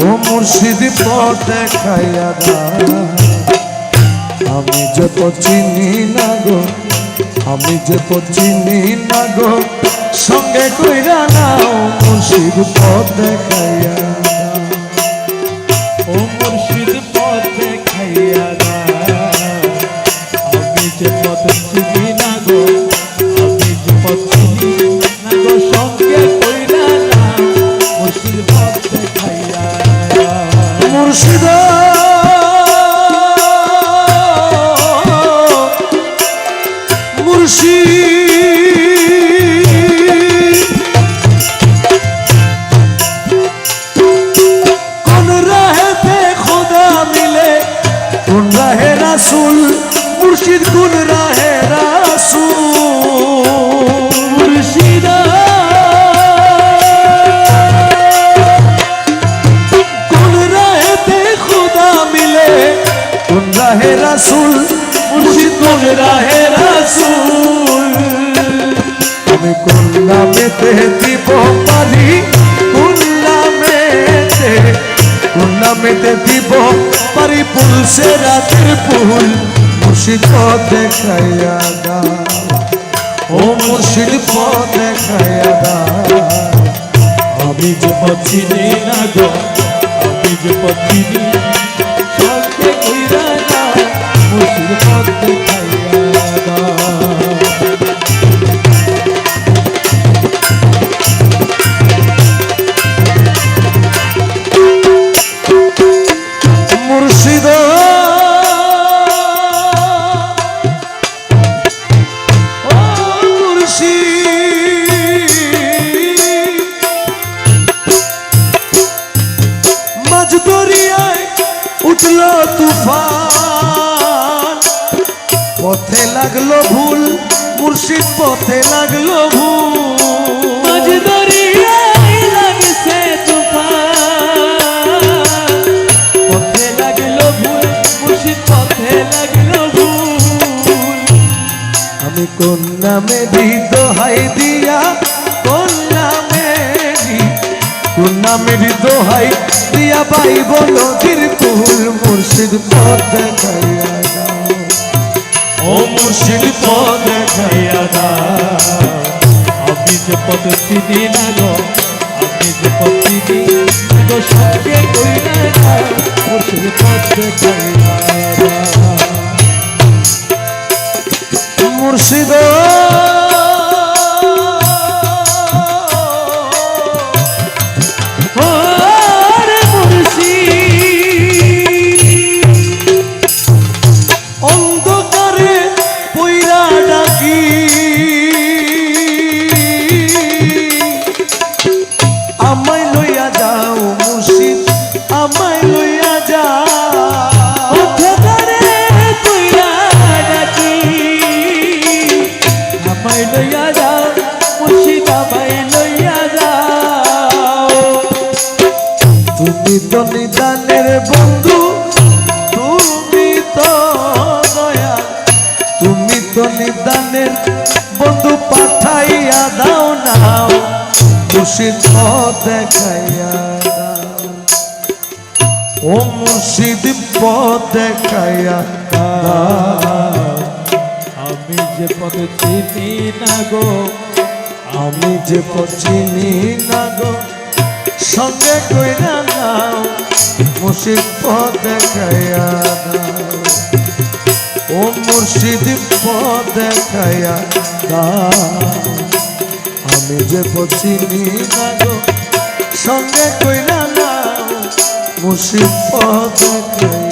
ও মুর্শিদ পথ দেখাইয়া দাও আমি যে চিনি না গো, আমি যে চিনি না গো, সঙ্গে কইরা নাও মুর্শিদ পথ দেখাইয়া রাসুল, মুর্শিদ কোন রাহে রাসুল। মুর্শিদা। কোন রাহেতে খুদা মিলে কোন রাহে রাসুল, মুর্শিদ কোন রাহে রাসুল। আমি কোন নামেতে দিব পারি নামেতে দিব পারি পুলসে রাতের ফুল। মুর্শিদ পথ দেখাইয়া দাও। ও মুর্শিদ পথ দেখাইয়া দাও। আমি যে পথ না গো, আমি যে পথ মুর্শিদ পথ দেখাইয়া দাও। মুর্শিদ মাঝ দরিয়ায় উঠল তুফান। পথে লাগল ভুল মুর্শিদ পথে লাগল ভুল। আমি কোন নামে দিত হাই দিয়া, কোন নামে কোন নামে দিত হাই দিয়া পাইব নদীর কুল মুর্শিদ পথ দেখাইয়া ও মুর্শিদ পথ দেখাইয়া আমি যে পথ চিনি না গো আমি যে পথ চিনি গো, সঙ্গে কইরা মুর্শিদ পথ দেখাইয়া মুর্শিদ। আমায় লইয়া যাও মুর্শিদ আমায় নাও, মুর্শিদ পথ দেখাইয়া ও মুর্শিদ পথ দেখাইয়া আমি যে পথ চিনি না গো, আমি যে পচিনি না গো, সঙ্গে কইরা নাও, মুর্শিদ পথ দেখাইয়া ও মুর্শিদ পথ দেখাইয়া দাও আমি যে পছি গো সঙ্গে কইরা না পথ দেখাইয়া